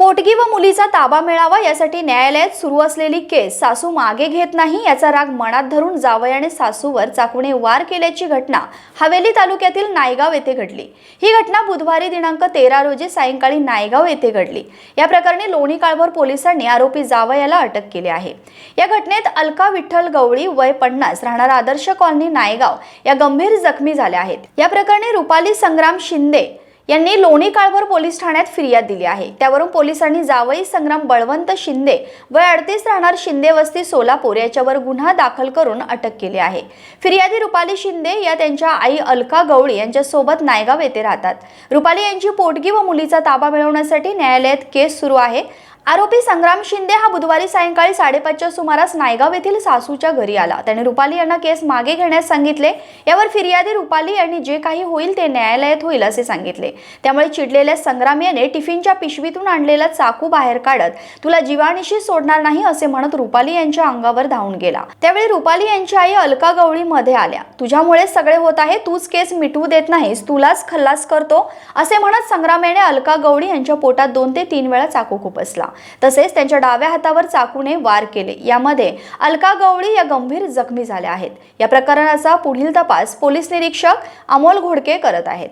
पोटगी व मुलीचा ताबा मिळावा यासाठी न्यायालयात सुरू असलेली केस सासू मागे घेत नाही याचा राग मनात धरून जावयाने सासूवर चाकूने वार केल्याची घटना हवेली तालुक्यातील नायगाव येथे घडली. ही घटना बुधवारी दिनांक तेरा रोजी सायंकाळी नायगाव येथे घडली. या प्रकरणी लोणी काळभोर पोलिसांनी आरोपी जावयाला अटक केली आहे. या घटनेत अलका विठ्ठल गवळी वय पन्नास राहणार आदर्श कॉलनी नायगाव या गंभीर जखमी झाल्या आहेत. या प्रकरणी रुपाली संग्राम शिंदे यांनी लोणी काळभोर पोलीस ठाण्यात फिर्याद दिली आहे. त्यावरून पोलिसांनी जावई संग्राम बळवंत शिंदे वय अडतीस राहणार शिंदे वस्ती सोलापूर याच्यावर गुन्हा दाखल करून अटक केली आहे. फिर्यादी रुपाली शिंदे या त्यांच्या आई अलका गवळी यांच्यासोबत नायगाव येथे राहतात. रुपाली यांची पोटगी व मुलीचा ताबा मिळवण्यासाठी न्यायालयात केस सुरू आहे. आरोपी संग्राम शिंदे हा बुधवारी सायंकाळी साडेपाचच्या सुमारास नायगाव येथील सासूच्या घरी आला. त्याने रुपाली यांना केस मागे घेण्यास सांगितले. यावर फिर्यादी रुपाली यांनी जे काही होईल ते न्यायालयात होईल असे सांगितले. त्यामुळे चिडलेल्या संग्राम याने टिफिनच्या पिशवीतून आणलेला चाकू बाहेर काढत तुला जीवाणीशी सोडणार नाही असे म्हणत रुपाली यांच्या अंगावर धावून गेला. त्यावेळी रुपाली यांची आई अलका गवळी मध्ये आल्या. तुझ्यामुळे सगळे होत आहे तूच केस मिटवू देत नाहीस तुलाच खल्लास करतो असे म्हणत संग्राम याने अलका गवळी यांच्या पोटात दोन ते तीन वेळा चाकू खुपसला. तसेच त्यांच्या डाव्या हातावर चाकूने वार केले. यामध्ये अलका गवळी या गंभीर जखमी झाल्या आहेत. या प्रकरणाचा पुढील तपास पोलीस निरीक्षक अमोल घोडके करत आहेत.